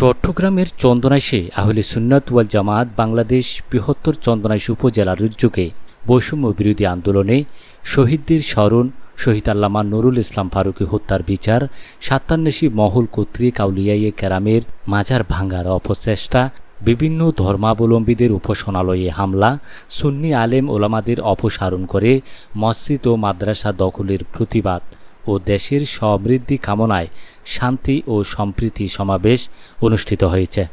চট্টগ্রামের চন্দনাইশে আহলে সুন্নাত ওয়াল জামায়াত বাংলাদেশ বৃহত্তর চন্দনাইশ উপজেলার উদ্যোগে বৈষম্য বিরোধী আন্দোলনে শহীদদের স্মরণ, শহীদ আল্লামা নুরুল ইসলাম ফারুকী হত্যার বিচার সাত্তান্বেষী মহল কর্তৃক আউলিয়াইয়ে কেরামের মাজার ভাঙ্গার অপচেষ্টা, বিভিন্ন ধর্মাবলম্বীদের উপাসনালয়ে হামলা, সুন্নি আলেম ওলামাদের অপসারণ করে মসজিদ ও মাদ্রাসা দখলের প্রতিবাদ। ও দেশের সমৃদ্ধি কামনায় শান্তি ও সম্প্রীতি সমাবেশ অনুষ্ঠিত হয়েছে।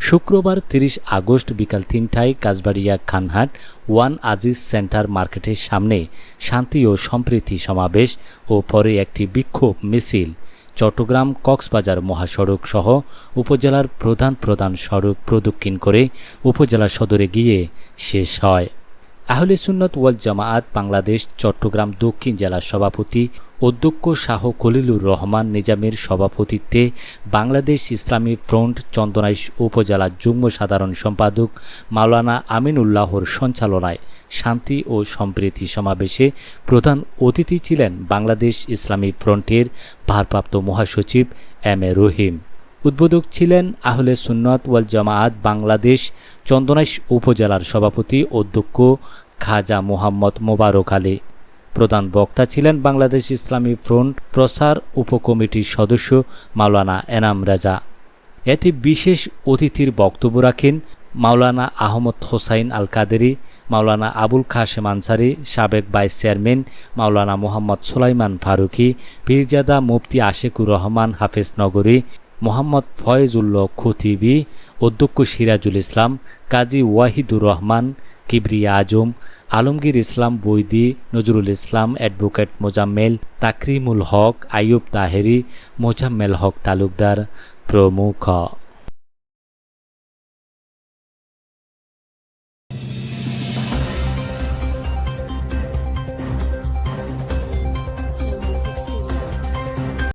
শুক্রবার তিরিশ আগস্ট বিকাল তিনটায় কাজবাড়িয়া খানহাট ওয়ান আজিজ সেন্টার মার্কেটের সামনে শান্তি ও সম্প্রীতি সমাবেশ ও পরে একটি বিক্ষোভ মিছিল, চট্টগ্রাম কক্সবাজার মহাসড়ক সহ উপজেলার প্রধান প্রধান সড়ক প্রদক্ষিণ করে উপজেলা সদরে গিয়ে শেষ হয়। আহলে সুন্নত ওয়াল জামায়াত বাংলাদেশ, চট্টগ্রাম দক্ষিণ জেলার সভাপতি অধ্যক্ষ শাহ খলিলুর রহমান নিজামের সভাপতিত্বে বাংলাদেশ ইসলামী ফ্রন্ট চন্দনাইশ উপজেলা যুগ্ম সাধারণ সম্পাদক মাওলানা আমিনুল্লাহর সঞ্চালনায় শান্তি ও সম্প্রীতি সমাবেশে প্রধান অতিথি ছিলেন বাংলাদেশ ইসলামী ফ্রন্টের ভারপ্রাপ্ত মহাসচিব এম এ রহিম। উদ্বোধক ছিলেন আহলে সুন্নত ওয়াল জামায়াত বাংলাদেশ চন্দনাইশ উপজেলার সভাপতি অধ্যক্ষ খাজা মোহাম্মদ মোবারক আলী। প্রধান বক্তা ছিলেন বাংলাদেশ ইসলামী ফ্রন্ট প্রসার উপকমিটির সদস্য মাওলানা এনাম রাজা। এতে বিশেষ অতিথির বক্তব্য রাখেন মাওলানা আহমদ হোসাইন আল কাদেরি মাওলানা আবুল কাশেম আনসারি, সাবেক ভাইস চেয়ারম্যান মাওলানা মোহাম্মদ সুলাইমান ফারুকি, পীরজাদা মুফতি আশেকুর রহমান হাফেজ নগরী মোহাম্মদ ফয়েজুল্লাহ খতিবি, অধ্যক্ষ সিরাজুল ইসলাম, কাজী ওয়াহিদুর রহমান, কিবরিয়া আজম, আলমগীর ইসলাম বৈদি, নজরুল ইসলাম অ্যাডভোকেট মোজাম্মেল, তাকরিমুল হক, আইয়ুব তাহেরি, মোজাম্মেল হক তালুকদার প্রমুখ।